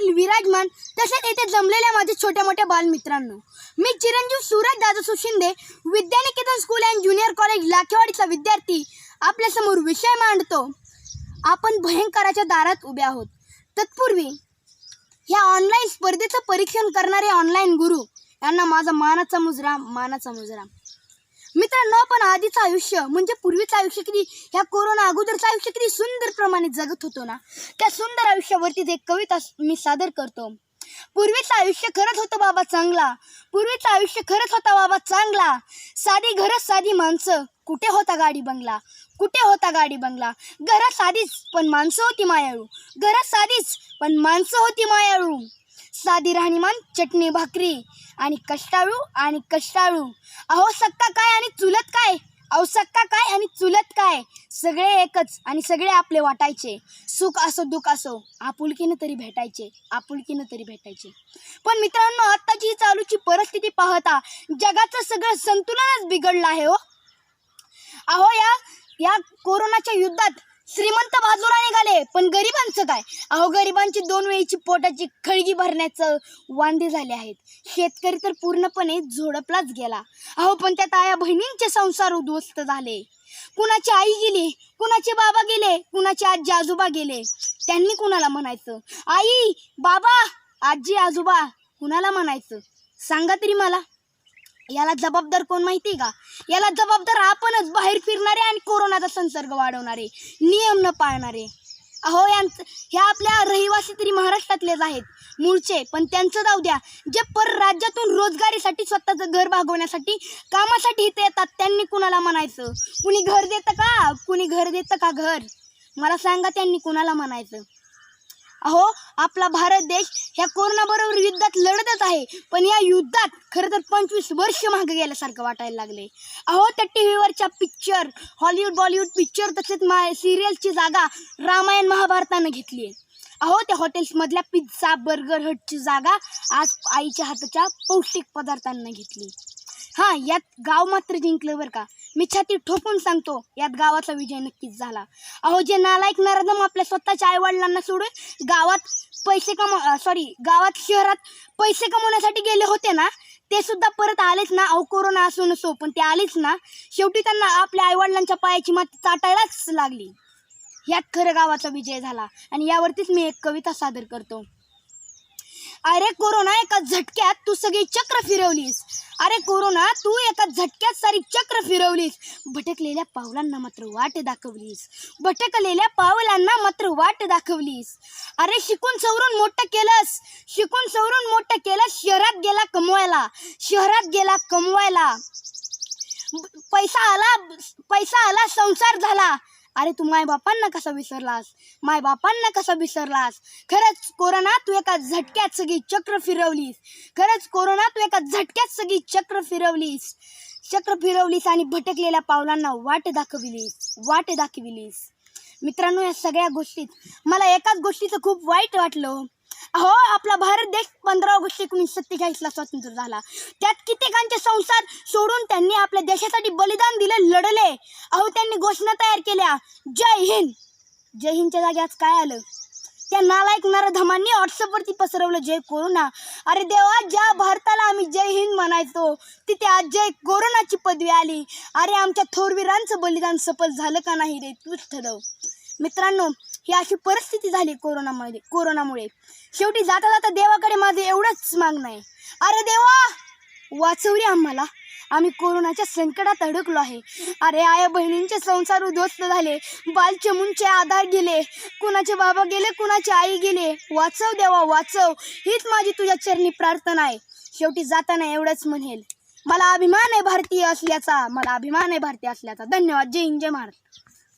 आपण विराजमान तसेच येथे जमलेल्या माझ्या छोट्या मोठ्या बालमित्रांनो. मी Chiranjeev Suraj Dada Shinde Vidyaniketan school and junior college लाखेवाडीचा विद्यार्थी आपल्यासमोर विषय मांडतो. आपण भयंकराच्या दारात उभे आहोत. तत्पूर्वी ह्या ऑनलाईन स्पर्धेचं परीक्षण करणारे ऑनलाईन गुरु यांना माझा मानाचा मुजरा मानाचा मुजरा. मित्रांनो आपण आधीचं आयुष्य म्हणजे पूर्वीचं आयुष्य किती ह्या कोरोना अगोदरचं आयुष्य किती सुंदर प्रमाणे जगत होतो ना त्या सुंदर आयुष्यावरतीच एक कविता मी सादर करतो. पूर्वीचं आयुष्य खरंच होतं बाबा चांगला पूर्वीचं आयुष्य खरंच होता बाबा चांगला. साधी घरं साधी माणसं कुठे होता गाडी बंगला? कुठे होता गाडी बंगला? घरात साधीच पण माणसं होती मायाळू. घरात साधीच पण माणसं होती मायाळू. साधी राहणीमान चटणी भाकरी आणि कष्टाळू आणि कष्टाळू. अहो सक्का काय आणि चुलत काय? अहो सक्का काय आणि चुलत काय? सगळे एकच आणि सगळे आपले वाटायचे. सुख असो दुःख असो आपुलकीनं तरी भेटायचे आपुलकीनं तरी भेटायचे. पण मित्रांनो आत्ताची ही चालूची परिस्थिती पाहता जगाचं सगळं संतुलनच बिघडलं आहे हो. अहो या या कोरोनाच्या युद्धात श्रीमंत बाजूला निघाले पण गरिबांचं काय? अहो गरिबांची दोन वेळीची पोटाची खळगी भरण्याचं वांदे झाले आहेत. शेतकरी तर पूर्णपणे झोडपलाच गेला. अहो पण त्या ताया बहिणींचे संसार उद्ध्वस्त झाले. कुणाची आई गेली कुणाचे बाबा गेले कुणाचे आजी आजोबा गेले? त्यांनी कुणाला म्हणायचं? आई बाबा आजी आजोबा कुणाला म्हणायचं? सांगा तरी मला. याला जबाबदार कोण माहिती का? याला जबाबदार आपणच बाहेर फिरणारे आणि कोरोनाचा संसर्ग वाढवणारे नियम न पाळणारे. अहो यांचं ह्या आपल्या रहिवासी तरी महाराष्ट्रातलेच आहेत मूळचे. पण त्यांचं जाऊ द्या जे परराज्यातून रोजगारीसाठी स्वतःचं घर भागवण्यासाठी कामासाठी इथे येतात त्यांनी कुणाला म्हणायचं? कुणी घर देतं का? कुणी घर देतं का घर? मला सांगा त्यांनी कुणाला म्हणायचं? अहो आपला भारत देश ह्या कोरोनाबरोबर युद्धात लढतच आहे. पण या युद्धात खरं तर पंचवीस वर्ष मागे गेल्यासारखं वाटायला लागले अहो त्या टी व्हीवरच्या पिक्चर हॉलिवूड बॉलिवूड पिक्चर तसेच मा सिरियलची जागा रामायण महाभारतानं घेतली आहे. अहो त्या हॉटेल्समधल्या पिझ्झा बर्गर हटची जागा आज आईच्या हाताच्या पौष्टिक पदार्थांना घेतली. हां यात गाव मात्र जिंकलं बरं का. मी छाती ठोकून सांगतो यात गावाचा विजय नक्कीच झाला. अहो जे नालायक नरदम आपल्या स्वतःच्या आईवडिलांना सोडून गावात पैसे कमा सॉरी गावात शहरात पैसे कमवण्यासाठी गेले होते ना ते सुद्धा परत आलेच ना. अहो कोरोना असो नसो पण ते आलेच ना. शेवटी त्यांना आपल्या आईवडिलांच्या पायाची माती चाटायलाच लागली. यात खरं गावाचा विजय झाला आणि यावरतीच मी एक कविता सादर करतो. अरे कोरोना एका झटक्यात तू सगळी चक्र फिरवलीस. अरे कोरोना तू एका झटक्यात सारी चक्र फिरवलीस. भटकलेल्या पावलांना मात्र वाट दाखवलीस. भटकलेल्या पावलांना मात्र वाट दाखवलीस. अरे शिकून सवरून मोठं केलंस. शिकून सवरून मोठं केलं शहरात गेला कमवायला. शहरात गेला कमवायला. पैसा आला पैसा आला संसार झाला. अरे तू मायबापांना कसा विसरलास? मायबापांना कसा विसरलास? खरंच कोरोना तू एका झटक्यात सगळी चक्र फिरवलीस. खरंच कोरोना तू एका झटक्यात सगळी चक्र फिरवलीस. चक्र फिरवलीस आणि भटकलेल्या पावलांना वाट दाखविलीस. वाट दाखविलीस. मित्रांनो या सगळ्या गोष्टीत मला एकाच गोष्टीचं खूप वाईट वाटलं. अहो आपला भारत देश पंधरा ऑगस्ट एकोणीसशे सत्तेचाळीसला स्वतंत्र झाला. त्यात कित्येकांचे संसार सोडून त्यांनी आपल्या देशासाठी बलिदान दिले लढले. अहो त्यांनी घोषणा तयार केल्या. जय हिंद. जय हिंदच्या जागी आज काय आलं? त्या नालायक नरधमांनी व्हॉट्सअपवरती पसरवलं जय कोरोना. अरे देवा ज्या भारताला आम्ही जय हिंद म्हणायचो तिथे आज जय कोरोनाची पदवी आली. अरे आमच्या थोरवीरांचं बलिदान सफल झालं का नाही रे तूच ठरव मित्रांनो ही अशी परिस्थिती झाली कोरोनामध्ये कोरोनामुळे. शेवटी जाता जाता देवाकडे माझं एवढंच मागणं आहे. अरे देवा वाचव रे आम्हाला. आम्ही कोरोनाच्या संकटात अडकलो आहे. अरे आया बहिणींचे संसार उद्ध्वस्त झाले. बालचे मुंचे आधार गेले. कुणाचे बाबा गेले कुणाची आई गेले. वाचव देवा वाचव. हीच माझी तुझ्या चरणी प्रार्थना आहे. शेवटी जाताना एवढंच म्हणेल. मला अभिमान आहे भारतीय असल्याचा. मला अभिमान आहे भारतीय असल्याचा. धन्यवाद. जय हिंद जय महाराष्ट्र.